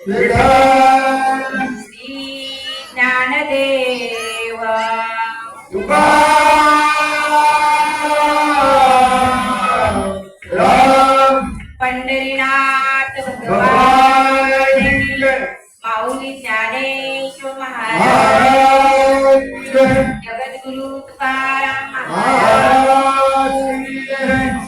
श्री ज्ञानदेव पंढरीनाथ भगवान. माऊली ज्ञानेश्वर महाराज. जगद्गुरु तुकाराम महाराज.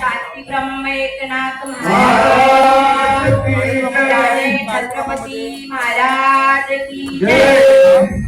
शांती ब्रह्म एकनाथ महाराज छत्रपती महाराज की जय.